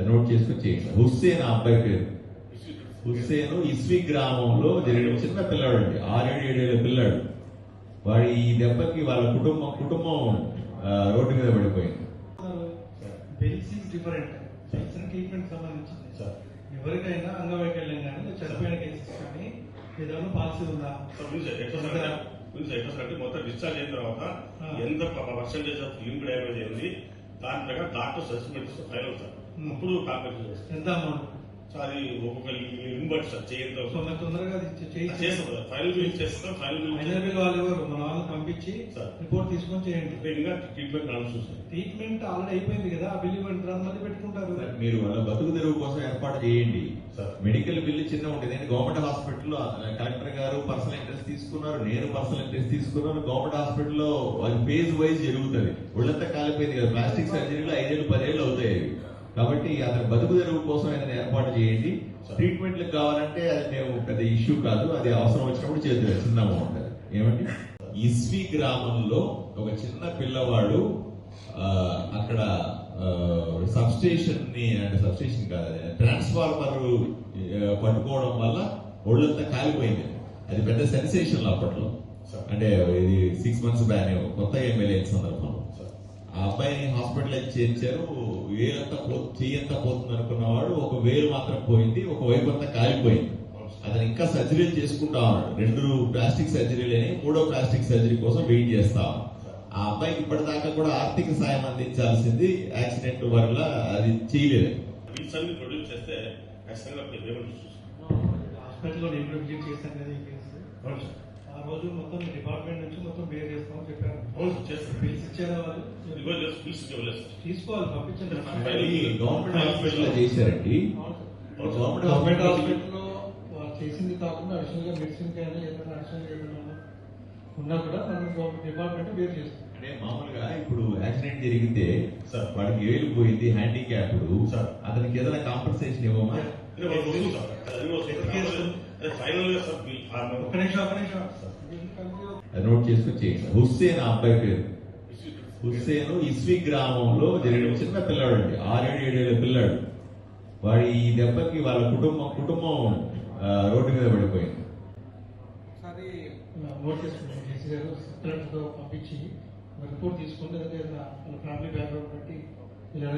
Note చేసుకొని చేయండి. హుస్సేన్ ఆ అబ్బాయి పేరు. హుస్సేన్ ఇస్వి గ్రామంలో జరిగిన చిన్న పిల్లాడు అండి ఆరేడు ఏడేళ్ళ పిల్లాడు. వాడి ఈ దెబ్బకి వాళ్ళ కుటుంబం కుటుంబం రోడ్డు మీద పడిపోయింది. డిఫరెంట్ బెల్స్ ట్రీట్మెంట్ సంబంధించింది. సార్. ఎవరికైనా అంగవైకల్యం కానీ చనిపోయిన కేసెస్ కానీ ఏదైనా పాలసీ ఉందా. ఎట్లా సార్. అంటే- మొత్తం డిశ్చార్జ్ అయిన తర్వాత. ఎంత పర్సెంటేజ్ ఆఫ్ లింక్ డ్యామేజ్ అయింది. దాని ప్రకారం డాక్టర్ సస్పెండ్ సార్ Hmm. అప్పుడు కాంపెన్సేషన్ చేస్తారు ఎంత అమౌంట్? సార్ ఒక్కొక్క లింక్ బట్టి సార్ చేయంత సో మరి తొందరగా చేస్తాం సార్ ఫైనల్ బిల్ చేస్తాం ఫైనల్ బిల్ ఫైనల్ బిల్ వాళ్ళు ఎవరు? మన వాళ్ళని పంపించి సార్. రిపోర్ట్ తీసుకొని చేయండి. అంటే ఇంకా ట్రీట్మెంట్ సార్. ట్రీట్మెంట్ ఆల్రెడీ అయిపోయింది కదా ఆ బిల్ ఇవ్వండి మళ్ళీ పెట్టుకుంటారు. మీరు వాళ్ళ బతుకు తెరువు కోసం ఏర్పాటు చేయండి. సార్. మెడికల్ బిల్లు చిన్న ఉంటుంది. నేను గవర్నమెంట్ హాస్పిటల్లో కలెక్టర్ గారు పర్సనల్ ఇంట్రెస్ట్ తీసుకున్నారు నేను పర్సనల్ ఇంట్రెస్ట్ తీసుకున్నాను. గవర్నమెంట్ హాస్పిటల్లో అది ఫేజ్ వైజ్ జరుగుతుంది. ఒళ్ళంతా కాలిపోయింది కదా. ప్లాస్టిక్ సర్జరీలో ఐదేళ్ళు పదేళ్ళు అవుతాయి. అవి. కాబట్టి అతని బతుకు తెరువు కోసం ఏదైనా ఏర్పాటు చేయండి. ట్రీట్మెంట్లకు కావాలంటే అది మేము పెద్ద ఇష్యూ కాదు. అది అవసరం వచ్చినప్పుడు చేద్దాం చిన్న అమౌంట్. ఏమండి? ఇస్వి గ్రామంలో ఒక చిన్న పిల్లవాడు అక్కడ సబ్ స్టేషన్ని అంటే సబ్ స్టేషన్ కాదు ట్రాన్స్ఫార్మర్ పట్టుకోవడం వల్ల ఒళ్ళంతా కాలిపోయింది. అది పెద్ద సెన్సేషన్ అప్పట్లో. అంటే ఇది సిక్స్ మంత్స్ బ్యాన్ కొత్త ఎమ్మెల్యే సందర్భంలో. ఆ అబ్బాయిని హాస్పిటల్ చేర్చారు. వేలంతా పో చెయ్యంతా పోతుంది అనుకున్నవాడు ఒక వేలు మాత్రం పోయింది ఒక వైపు అంతా కాలిపోయింది. అతను ఇంకా సర్జరీలు చేసుకుంటా ఉన్నాడు. రెండు ప్లాస్టిక్ సర్జరీలు అని మూడో ప్లాస్టిక్ సర్జరీ కోసం వెయిట్ చేస్తా. ఆ అబ్బాయికి ఇప్పటిదాకా కూడా ఆర్థిక సాయం అందించాల్సింది యాక్సిడెంట్ వల్ల అది చేయలేదు. ప్రొడ్యూస్ చేస్తే ఖచ్చితంగా హాస్పిటల్లో చేశాను కదా ఈ కేసు. ఆ రోజు మొత్తం డిపార్ట్మెంట్ నుంచి మొత్తం చేస్తామని చెప్పారు. అవును సార్ చేస్తాం బిల్స్ ఇచ్చారా వాళ్ళు? తీసుకోవాలి పంపించండి. గవర్నమెంట్ హాస్పిటల్ చేశారండి. గవర్నమెంట్ గవర్నమెంట్ హాస్పిటల్లో చేసింది కాకుండా అడిషనల్గా మెడిసిన్ కానీ ఏదైనా అడిషనల్ ఏదైనా ఉన్నా కూడా మనం డిపార్ట్మెంట్ వేరు చేస్తుంది అంటే మామూలుగా ఇప్పుడు యాక్సిడెంట్ జరిగితే సార్. వాడికి ఏలు పోయింది హ్యాండిక్యాప్డ్ సార్. అతనికి ఏదైనా కాంపన్సేషన్ ఇవ్వమా? నోట్ చేసుకొని చేయండి హుస్సేన్ ఆ అబ్బాయి పేరు. హుస్సేను ఇస్వి గ్రామంలో జరిగిన చిన్న పిల్లాడు అండి ఆరేడు ఏడేళ్ళ పిల్లాడు. వాడి ఈ దెబ్బకి వాళ్ళ కుటుంబం కుటుంబం రోడ్డు మీద పడిపోయింది. పంపించి రిపోర్ట్ తీసుకుంటే ఫ్యామిలీ బ్యాక్గ్రౌండ్ బట్టి ఇలా